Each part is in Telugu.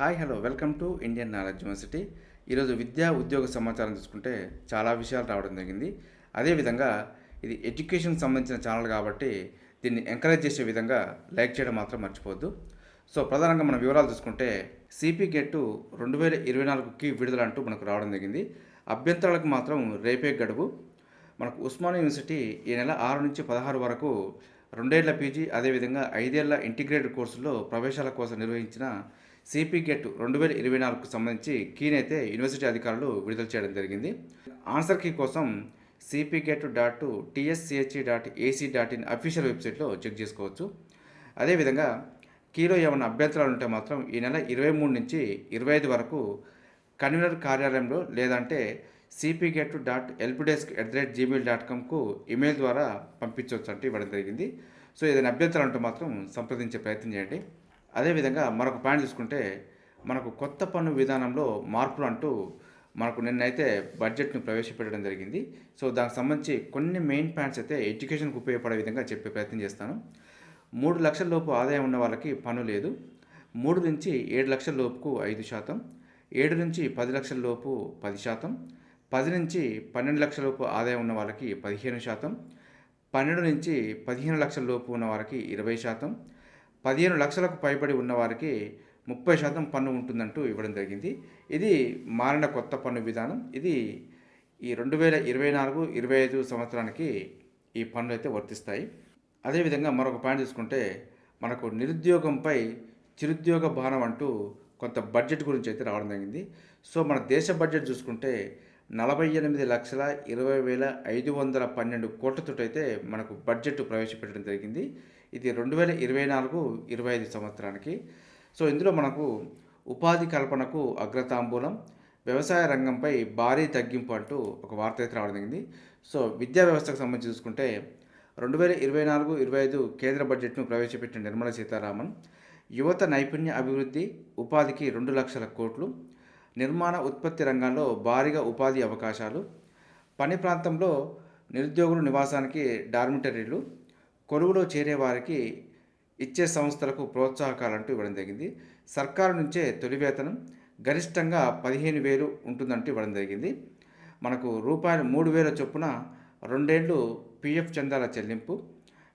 Hi hello. Welcome to Indian knowledge university. ఈరోజు విద్యా ఉద్యోగ సమాచారం చూసుకుంటే చాలా విషయాలు రావడం జరిగింది. అదేవిధంగా ఇది ఎడ్యుకేషన్ సంబంధించిన ఛానల్ కాబట్టి దీన్ని ఎంకరేజ్ చేసే విధంగా లైక్ చేయడం మాత్రం మర్చిపోవద్దు. సో ప్రధానంగా మన వివరాలు చూసుకుంటే సిపి గెట్టు రెండు వేల ఇరవై నాలుగుకి విడుదల అంటూ మనకు రావడం జరిగింది. అభ్యంతరాలకు మాత్రం రేపే గడువు. మనకు ఉస్మానియా యూనివర్సిటీ ఈ నెల ఆరు నుంచి పదహారు వరకు రెండేళ్ళ పీజీ అదేవిధంగా ఐదేళ్ళ ఇంటిగ్రేటెడ్ కోర్సుల్లో ప్రవేశాల కోసం నిర్వహించిన సిపి గెట్ రెండు వేల ఇరవై నాలుగుకు సంబంధించి కీని అయితే యూనివర్సిటీ అధికారులు విడుదల చేయడం జరిగింది. ఆన్సర్ కీ కోసం CP get dot TSCHE dot ac dot in official వెబ్సైట్లో చెక్ చేసుకోవచ్చు. అదేవిధంగా కీలో ఏమైనా అభ్యంతరాలు ఉంటే మాత్రం ఈ నెల ఇరవై మూడు నుంచి ఇరవై ఐదు వరకు కన్వీనర్ కార్యాలయంలో లేదంటే CP get dot LP desk at the rate Gmail dot కామ్కు email ద్వారా పంపించవచ్చు అంటే ఇవ్వడం జరిగింది. సో ఏదైనా అభ్యంతరాలు ఉంటే మాత్రం సంప్రదించే ప్రయత్నం చేయండి. అదేవిధంగా మరొక పాయింట్ చూసుకుంటే మనకు కొత్త పన్ను విధానంలో మార్పులు అంటూ మనకు నిన్నైతే బడ్జెట్ను ప్రవేశపెట్టడం జరిగింది. సో దానికి సంబంధించి కొన్ని మెయిన్ పాయింట్స్ అయితే ఎడ్యుకేషన్కి ఉపయోగపడే విధంగా చెప్పే ప్రయత్నం చేస్తాను. మూడు లక్షల లోపు ఆదాయం ఉన్న వాళ్ళకి పన్ను లేదు. మూడు నుంచి ఏడు లక్షల లోపుకు ఐదు శాతం. ఏడు నుంచి పది లక్షల లోపు పది శాతం. పది నుంచి పన్నెండు లక్షల లోపు ఆదాయం ఉన్న వాళ్ళకి పదిహేను శాతం. పన్నెండు నుంచి పదిహేను లక్షల లోపు ఉన్న వారికి ఇరవై శాతం. పదిహేను లక్షలకు పైబడి ఉన్నవారికి ముప్పై శాతం పన్ను ఉంటుందంటూ ఇవ్వడం జరిగింది. ఇది మారిన కొత్త పన్ను విధానం. ఇది ఈ రెండు వేల ఇరవై నాలుగు ఇరవై ఐదు సంవత్సరానికి ఈ పన్నులు అయితే వర్తిస్తాయి. అదేవిధంగా మరొక పాయింట్ చూసుకుంటే మనకు నిరుద్యోగంపై చిరుద్యోగ బాణం అంటూ కొంత బడ్జెట్ గురించి అయితే రావడం జరిగింది. సో మన దేశ బడ్జెట్ చూసుకుంటే నలభై ఎనిమిది లక్షల ఇరవై వేల ఐదు వందల పన్నెండు కోట్లతో అయితే మనకు బడ్జెట్ ప్రవేశపెట్టడం జరిగింది. ఇది రెండు వేల ఇరవై నాలుగు ఇరవై ఐదు సంవత్సరానికి. సో ఇందులో మనకు ఉపాధి కల్పనకు అగ్రతాంబూలం వ్యవసాయ రంగంపై భారీ తగ్గింపు అంటూ ఒక వార్త అయితే రావడం జరిగింది. సో విద్యా వ్యవస్థకు సంబంధించి చూసుకుంటే రెండు వేల ఇరవై నాలుగు ఇరవై ఐదు కేంద్ర బడ్జెట్ను ప్రవేశపెట్టిన నిర్మలా సీతారామన్ యువత నైపుణ్య అభివృద్ధి ఉపాధికి రెండు లక్షల కోట్లు నిర్మాణ ఉత్పత్తి రంగంలో భారీగా ఉపాధి అవకాశాలు పని ప్రాంతంలో నిరుద్యోగులు నివాసానికి డార్మిటరీలు కొలువులో చేరే వారికి ఇచ్చే సంస్థలకు ప్రోత్సాహకాలంటూ ఇవ్వడం జరిగింది. సర్కారు నుంచే తొలి వేతనం గరిష్టంగా పదిహేను వేలు ఉంటుందంటూ ఇవ్వడం జరిగింది. మనకు రూపాయలు మూడు వేల చొప్పున రెండేళ్ళు పిఎఫ్ చందాల చెల్లింపు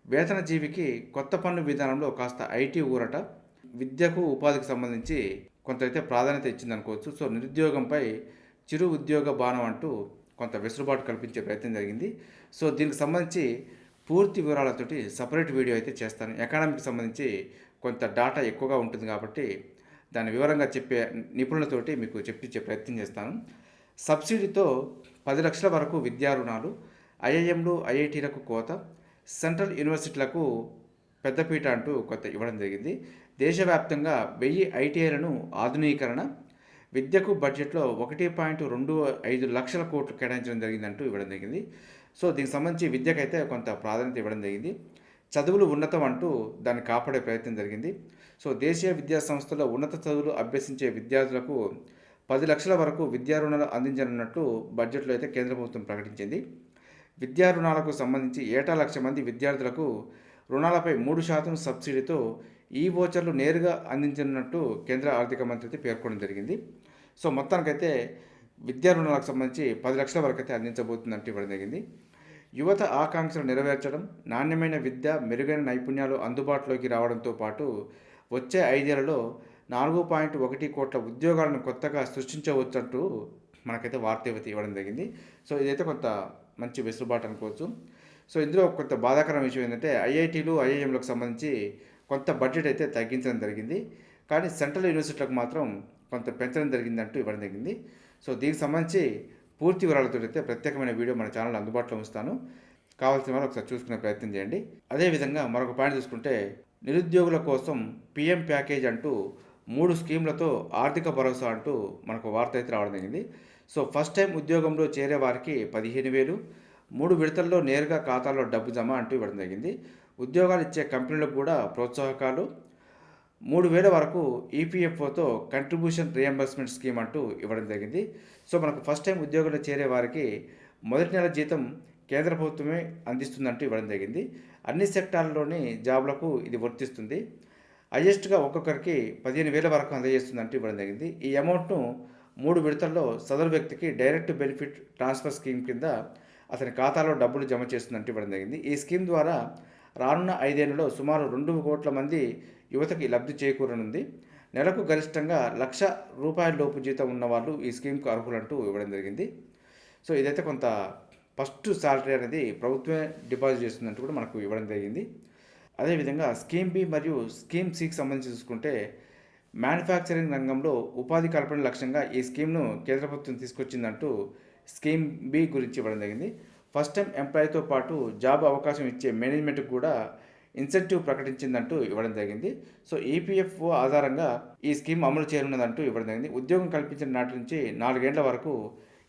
వేతన జీవికి కొత్త పన్ను విధానంలో కాస్త ఐటీ ఊరట విద్యకు ఉపాధికి సంబంధించి కొంత అయితే ప్రాధాన్యత ఇచ్చిందనుకోవచ్చు. సో నిరుద్యోగంపై చిరు ఉద్యోగ బాణం అంటూ కొంత వెసులుబాటు కల్పించే ప్రయత్నం జరిగింది. సో దీనికి సంబంధించి పూర్తి వివరాలతోటి సపరేట్ వీడియో అయితే చేస్తాను. ఎకానమీకి సంబంధించి కొంత డాటా ఎక్కువగా ఉంటుంది కాబట్టి దాని వివరంగా చెప్పే నిపుణులతోటి మీకు చెప్పించే ప్రయత్నం చేస్తాను. సబ్సిడీతో పది లక్షల వరకు విద్యా రుణాలు ఐఐఎంలు ఐఐటీలకు కోత సెంట్రల్ యూనివర్సిటీలకు పెద్దపీట అంటూ కొత్త ఇవ్వడం జరిగింది. దేశవ్యాప్తంగా వెయ్యి ఐటీఐలను ఆధునీకరణ విద్యకు బడ్జెట్లో ఒకటి పాయింట్ రెండు ఐదు లక్షల కోట్లు కేటాయించడం జరిగిందంటూ ఇవ్వడం జరిగింది. సో దీనికి సంబంధించి విద్యకైతే కొంత ప్రాధాన్యత ఇవ్వడం జరిగింది. చదువులు ఉన్నతం అంటూ దాన్ని కాపాడే ప్రయత్నం జరిగింది. సో దేశీయ విద్యా సంస్థలో ఉన్నత చదువులు అభ్యసించే విద్యార్థులకు పది లక్షల వరకు విద్యా రుణాలు అందించనున్నట్లు బడ్జెట్లో అయితే కేంద్ర ప్రభుత్వం ప్రకటించింది. విద్యా రుణాలకు సంబంధించి ఏటా లక్ష మంది విద్యార్థులకు రుణాలపై మూడు శాతం సబ్సిడీతో ఈ వోచర్లు నేరుగా అందించనున్నట్టు కేంద్ర ఆర్థిక మంత్రి అయితే పేర్కొనడం జరిగింది. సో మొత్తానికైతే విద్యా రుణాలకు సంబంధించి పది లక్షల వరకు అయితే అందించబోతుందంటూ ఇవ్వడం జరిగింది. యువత ఆకాంక్షలు నెరవేర్చడం నాణ్యమైన విద్య మెరుగైన నైపుణ్యాలు అందుబాటులోకి రావడంతో పాటు వచ్చే ఐదేళ్ళలో నాలుగు పాయింట్ ఒకటి కోట్ల ఉద్యోగాలను కొత్తగా సృష్టించవచ్చంటూ మనకైతే వార్త ఇవ్వడం జరిగింది. సో ఇదైతే కొంత మంచి వెసులుబాటు అనుకోవచ్చు. సో ఇందులో కొంత బాధాకరమైన విషయం ఏంటంటే ఐఐటీలు ఐఐఎంలకు సంబంధించి కొంత బడ్జెట్ అయితే తగ్గించడం జరిగింది. కానీ సెంట్రల్ యూనివర్సిటీలకు మాత్రం కొంత పెంచడం జరిగిందంటూ ఇవ్వడం జరిగింది. సో దీనికి సంబంధించి పూర్తి వివరాలతో అయితే ప్రత్యేకమైన వీడియో మన ఛానల్ అందుబాటులో ఉంచుతాను. కావాల్సిన వారు ఒకసారి చూసుకునే ప్రయత్నం చేయండి. అదేవిధంగా మరొక పాయింట్ చూసుకుంటే నిరుద్యోగుల కోసం పిఎం ప్యాకేజ్ అంటూ మూడు స్కీమ్లతో ఆర్థిక భరోసా అంటూ మనకు వార్త అయితే రావడం జరిగింది. సో ఫస్ట్ టైం ఉద్యోగంలో చేరే వారికి పదిహేను వేలు మూడు విడతల్లో నేరుగా ఖాతాలో డబ్బు జమ అంటూ ఇవ్వడం జరిగింది. ఉద్యోగాలు ఇచ్చే కంపెనీలకు కూడా ప్రోత్సాహకాలు మూడు వేల వరకు ఈపీఎఫ్ఓతో కంట్రిబ్యూషన్ రియంబర్స్మెంట్ స్కీమ్ అంటూ ఇవ్వడం జరిగింది. సో మనకు ఫస్ట్ టైం ఉద్యోగంలో చేరే వారికి మొదటి నెల జీతం కేంద్ర ప్రభుత్వమే అందిస్తుందంటూ ఇవ్వడం జరిగింది. అన్ని సెక్టార్లలోని జాబ్లకు ఇది వర్తిస్తుంది. హైయెస్ట్గా ఒక్కొక్కరికి పదిహేను వేల వరకు అందజేస్తుందంటూ ఇవ్వడం జరిగింది. ఈ అమౌంట్ను మూడు విడతల్లో సదరు వ్యక్తికి డైరెక్ట్ బెనిఫిట్ ట్రాన్స్ఫర్ స్కీమ్ కింద అతని ఖాతాలో డబ్బులు జమ చేస్తుందంటూ ఇవ్వడం జరిగింది. ఈ స్కీమ్ ద్వారా రానున్న ఐదేళ్ళలో సుమారు రెండు కోట్ల మంది యువతకి లబ్ధి చేకూరనుంది. నెలకు గరిష్టంగా లక్ష రూపాయల లోపు జీతం ఉన్నవాళ్ళు ఈ స్కీమ్కు అర్హులంటూ ఇవ్వడం జరిగింది. సో ఇదైతే కొంత ఫస్ట్ శాలరీ అనేది ప్రభుత్వమే డిపాజిట్ చేస్తుందంటూ కూడా మనకు ఇవ్వడం జరిగింది. అదేవిధంగా స్కీమ్ బి మరియు స్కీమ్ సికి సంబంధించి చూసుకుంటే మ్యానుఫ్యాక్చరింగ్ రంగంలో ఉపాధి కల్పన లక్ష్యంగా ఈ స్కీమ్ను కేంద్ర ప్రభుత్వం తీసుకొచ్చిందంటూ స్కీమ్ బి గురించి ఇవ్వడం జరిగింది. ఫస్ట్ టైం ఎంప్లాయీతో పాటు జాబ్ అవకాశం ఇచ్చే మేనేజ్మెంట్కి కూడా ఇన్సెంటివ్ ప్రకటించిందంటూ ఇవ్వడం జరిగింది. సో ఈపీఎఫ్ఓ ఆధారంగా ఈ స్కీమ్ అమలు చేయనున్నదంటూ ఇవ్వడం జరిగింది. ఉద్యోగం కల్పించిన నాటి నుంచి నాలుగేళ్ళ వరకు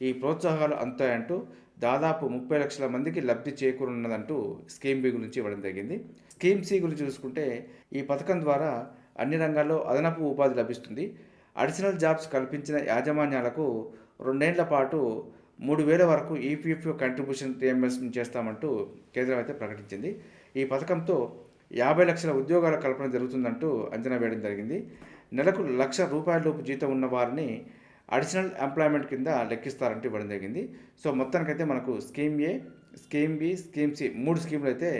ఈ ప్రోత్సాహాలు అందుతాయంటూ దాదాపు ముప్పై లక్షల మందికి లబ్ధి చేకూరున్నదంటూ స్కీమ్ బి గురించి ఇవ్వడం జరిగింది. స్కీమ్ సి గురించి చూసుకుంటే ఈ పథకం ద్వారా అన్ని రంగాల్లో అదనపు ఉపాధి లభిస్తుంది. అడిషనల్ జాబ్స్ కల్పించిన యాజమాన్యాలకు రెండేళ్ళ పాటు మూడు వేల వరకు ఈపీఎఫ్ కంట్రిబ్యూషన్ రియంబర్స్మెంట్ చేస్తామంటూ కేంద్రం అయితే ప్రకటించింది. ఈ పథకంతో యాభై లక్షల ఉద్యోగాల కల్పన జరుగుతుందంటూ అంచనా వేయడం జరిగింది. నెలకు లక్ష రూపాయలలోపు జీతం ఉన్న వారిని అడిషనల్ ఎంప్లాయ్మెంట్ కింద లెక్కిస్తారంటూ ఇవ్వడం జరిగింది. సో మొత్తానికైతే మనకు scheme A scheme B scheme C మూడు స్కీములు అయితే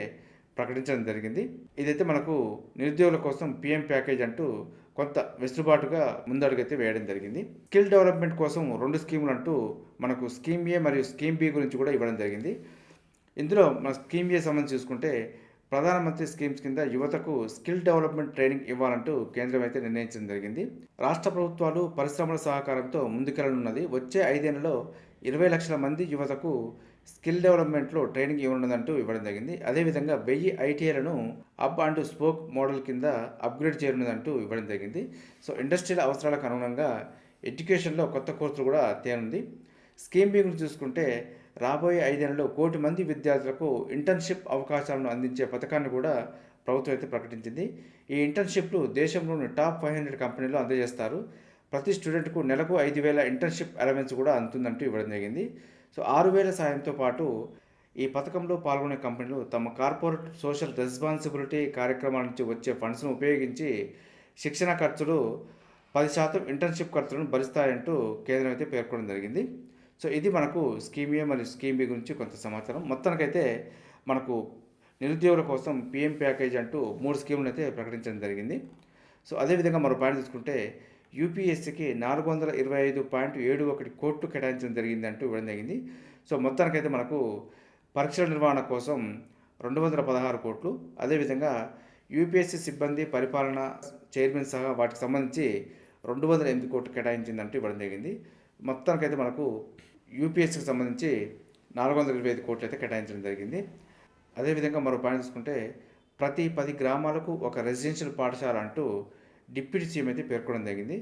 ప్రకటించడం జరిగింది. ఇదైతే మనకు నిరుద్యోగుల కోసం పిఎం ప్యాకేజ్ అంటూ కొంత వెసులుబాటుగా ముందడుగైతే వేయడం జరిగింది. స్కిల్ డెవలప్మెంట్ కోసం రెండు స్కీములు అంటూ మనకు స్కీమ్ ఏ మరియు స్కీమ్ బి గురించి కూడా ఇవ్వడం జరిగింది. ఇందులో మన స్కీమ్ ఏ సంబంధించి చూసుకుంటే ప్రధానమంత్రి స్కీమ్స్ కింద యువతకు స్కిల్ డెవలప్మెంట్ ట్రైనింగ్ ఇవ్వాలంటూ కేంద్రం అయితే నిర్ణయించడం జరిగింది. రాష్ట్ర ప్రభుత్వాలు పరిశ్రమల సహకారంతో ముందుకెళ్ళనున్నది. వచ్చే ఐదేళ్ళలో ఇరవై లక్షల మంది యువతకు స్కిల్ డెవలప్మెంట్లో ట్రైనింగ్ ఇవ్వనున్నదంటూ ఇవ్వడం జరిగింది. అదేవిధంగా వెయ్యి ఐటీఐలను అప్ అండ్ స్పోక్ మోడల్ కింద అప్గ్రేడ్ చేయనున్నదంటూ ఇవ్వడం జరిగింది. సో ఇండస్ట్రియల్ అవసరాలకు అనుగుణంగా ఎడ్యుకేషన్లో కొత్త కోర్సులు కూడా తేనుంది. స్కీమ్ బి గురించి చూసుకుంటే రాబోయే ఐదేళ్ళలో కోటి మంది విద్యార్థులకు ఇంటర్న్షిప్ అవకాశాలను అందించే పథకాన్ని కూడా ప్రభుత్వం అయితే ప్రకటించింది. ఈ ఇంటర్న్షిప్లు దేశంలోని టాప్ ఫైవ్ హండ్రెడ్ కంపెనీలు అందజేస్తారు. ప్రతి స్టూడెంట్కు నెలకు ఐదు వేల ఇంటర్న్షిప్ అలవెన్స్ కూడా అందుతుందంటూ ఇవ్వడం జరిగింది. సో ఆరు వేల సాయంతో పాటు ఈ పథకంలో పాల్గొనే కంపెనీలు తమ కార్పొరేట్ సోషల్ రెస్పాన్సిబిలిటీ కార్యక్రమాల నుంచి వచ్చే ఫండ్స్ను ఉపయోగించి శిక్షణ ఖర్చులు పది శాతం ఇంటర్న్షిప్ ఖర్చులను భరిస్తాయంటూ కేంద్రం అయితే పేర్కొనడం జరిగింది. సో ఇది మనకు స్కీమ్ ఏ మరియు స్కీమ్ బి గురించి కొంత సమాచారం. మొత్తానికైతే మనకు నిరుద్యోగుల కోసం పిఎం ప్యాకేజ్ అంటూ మూడు స్కీములు అయితే ప్రకటించడం జరిగింది. సో అదేవిధంగా మరో పాయింట్ తీసుకుంటే యూపీఎస్సీకి నాలుగు వందల ఇరవై ఐదు పాయింట్ ఏడు ఒకటి కోట్లు కేటాయించడం జరిగింది అంటూ ఇవ్వడం జరిగింది. సో మొత్తానికైతే మనకు పరీక్షల నిర్వహణ కోసం రెండు వందల పదహారు కోట్లు. అదేవిధంగా యూపీఎస్సీ సిబ్బంది పరిపాలన చైర్మన్ సహా వాటికి సంబంధించి రెండు వందల ఎనిమిది కోట్లు కేటాయించిందంటూ ఇవ్వడం జరిగింది. మొత్తానికైతే మనకు యూపీఎస్సీకి సంబంధించి నాలుగు వందల ఇరవై ఐదు కోట్లు అయితే కేటాయించడం జరిగింది. అదేవిధంగా మరో పాయింట్ చూసుకుంటే ప్రతి పది గ్రామాలకు ఒక రెసిడెన్షియల్ పాఠశాల అంటూ డిప్యూటీ సీఎం అయితే పేర్కొనడం జరిగింది.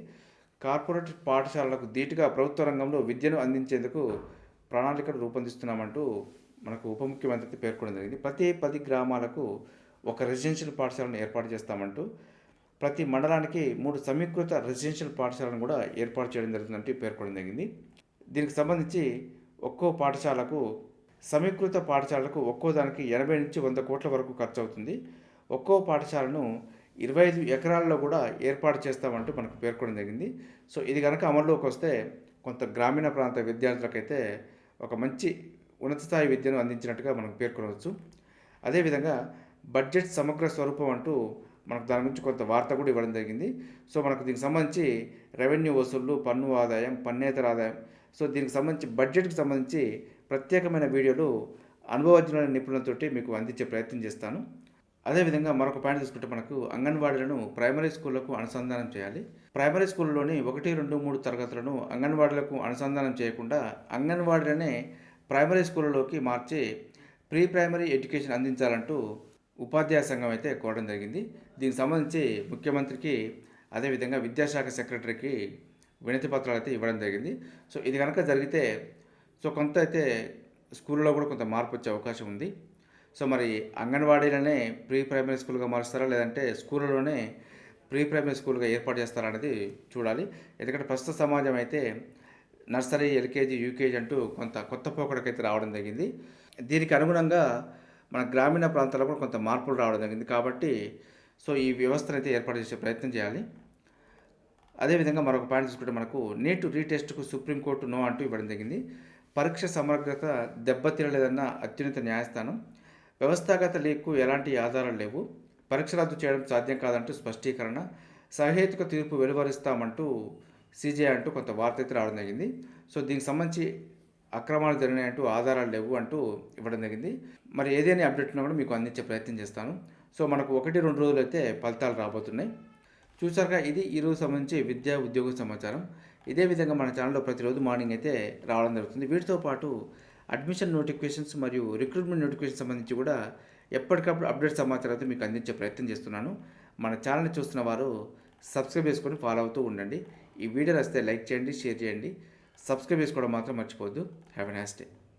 కార్పొరేట్ పాఠశాలలకు ధీటుగా ప్రభుత్వ రంగంలో విద్యను అందించేందుకు ప్రణాళికలు రూపొందిస్తున్నామంటూ మనకు ఉప ముఖ్యమంత్రి అయితే పేర్కొనడం జరిగింది. ప్రతి పది గ్రామాలకు ఒక రెసిడెన్షియల్ పాఠశాలను ఏర్పాటు చేస్తామంటూ ప్రతి మండలానికి మూడు సమీకృత రెసిడెన్షియల్ పాఠశాలను కూడా ఏర్పాటు చేయడం జరిగిందంటే పేర్కొనడం జరిగింది. దీనికి సంబంధించి ఒక్కో పాఠశాలకు సమీకృత పాఠశాలకు ఒక్కో దానికి ఎనభై నుంచి వంద కోట్ల వరకు ఖర్చు అవుతుంది. ఒక్కో పాఠశాలను ఇరవై ఐదు ఎకరాల్లో కూడా ఏర్పాటు చేస్తామంటూ మనకు పేర్కొనడం జరిగింది. సో ఇది కనుక అమల్లోకి వస్తే కొంత గ్రామీణ ప్రాంత విద్యార్థులకైతే ఒక మంచి ఉన్నత స్థాయి విద్యను అందించినట్టుగా మనం పేర్కొనవచ్చు. అదేవిధంగా బడ్జెట్ సమగ్ర స్వరూపం అంటూ మనకు దాని గురించి కొంత వార్త కూడా ఇవ్వడం జరిగింది. సో మనకు దీనికి సంబంధించి రెవెన్యూ వసూళ్ళు పన్ను ఆదాయం పన్నేతర ఆదాయం. సో దీనికి సంబంధించి బడ్జెట్కి సంబంధించి ప్రత్యేకమైన వీడియోలు అనుభవజ్ఞులైన నిపుణులతోటి మీకు అందించే ప్రయత్నం చేస్తాను. అదేవిధంగా మరొక పాయింట్ తీసుకుంటే మనకు అంగన్వాడీలను ప్రైమరీ స్కూళ్ళకు అనుసంధానం చేయాలి. ప్రైమరీ స్కూల్లోని ఒకటి రెండు మూడు తరగతులను అంగన్వాడీలకు అనుసంధానం చేయకుండా అంగన్వాడీలనే ప్రైమరీ స్కూళ్ళలోకి మార్చి ప్రీ ప్రైమరీ ఎడ్యుకేషన్ అందించాలంటూ ఉపాధ్యాయ సంఘం అయితే కోరడం జరిగింది. దీనికి సంబంధించి ముఖ్యమంత్రికి అదేవిధంగా విద్యాశాఖ సెక్రటరీకి వినతి పత్రాలు అయితే ఇవ్వడం జరిగింది. సో ఇది కనుక జరిగితే సో కొంత అయితే స్కూల్లో కూడా కొంత మార్పు వచ్చే అవకాశం ఉంది. సో మరి అంగన్వాడీలనే ప్రీ ప్రైమరీ స్కూల్గా మారుస్తారా? లేదంటే స్కూళ్ళలోనే ప్రీ ప్రైమరీ స్కూల్గా ఏర్పాటు చేస్తారా అనేది చూడాలి. ఎందుకంటే ప్రస్తుత సమాజం అయితే నర్సరీ ఎల్కేజీ యూకేజీ అంటూ కొంత కొత్త పోకడకైతే రావడం జరిగింది. దీనికి అనుగుణంగా మన గ్రామీణ ప్రాంతాల్లో కూడా కొంత మార్పులు రావడం జరిగింది కాబట్టి సో ఈ వ్యవస్థను అయితే ఏర్పాటు చేసే ప్రయత్నం చేయాలి. అదేవిధంగా మరొక పాయింట్ చూసుకుంటే మనకు నేటు రీటెస్ట్కు సుప్రీంకోర్టు నో అంటూ ఇవ్వడం జరిగింది. పరీక్ష సమగ్రత దెబ్బతినలేదన్న అత్యున్నత న్యాయస్థానం. వ్యవస్థాగత లీక్కు ఎలాంటి ఆధారాలు లేవు. పరీక్ష రద్దు చేయడం సాధ్యం కాదంటూ స్పష్టీకరణ. సహేతుక తీర్పు వెలువరిస్తామంటూ సీజే అంటూ కొంత వార్త అయితే రావడం జరిగింది. సో దీనికి సంబంధించి అక్రమాలు జరిగినాయంటూ ఆధారాలు లేవు అంటూ ఇవ్వడం జరిగింది. మరి ఏదైనా అప్డేట్ ఉన్నా కూడా మీకు అందించే ప్రయత్నం చేస్తాను. సో మనకు ఒకటి రెండు రోజులు అయితే ఫలితాలు రాబోతున్నాయి. చూసారుగా ఇది ఈరోజు సంబంధించి విద్యా ఉద్యోగ సమాచారం. ఇదే విధంగా మన ఛానల్లో ప్రతిరోజు మార్నింగ్ అయితే రావడం జరుగుతుంది. వీటితో పాటు అడ్మిషన్ నోటిఫికేషన్స్ మరియు రిక్రూట్మెంట్ నోటిఫికేషన్ సంబంధించి కూడా ఎప్పటికప్పుడు అప్డేట్ సమాచారం అయితే మీకు అందించే ప్రయత్నం చేస్తున్నాను. మన ఛానల్ని చూస్తున్న వారు సబ్స్క్రైబ్ చేసుకొని ఫాలో అవుతూ ఉండండి. ఈ వీడియో వస్తే లైక్ చేయండి షేర్ చేయండి. సబ్స్క్రైబ్ చేసుకోవడం మాత్రం మర్చిపోవద్దు. Have a nice day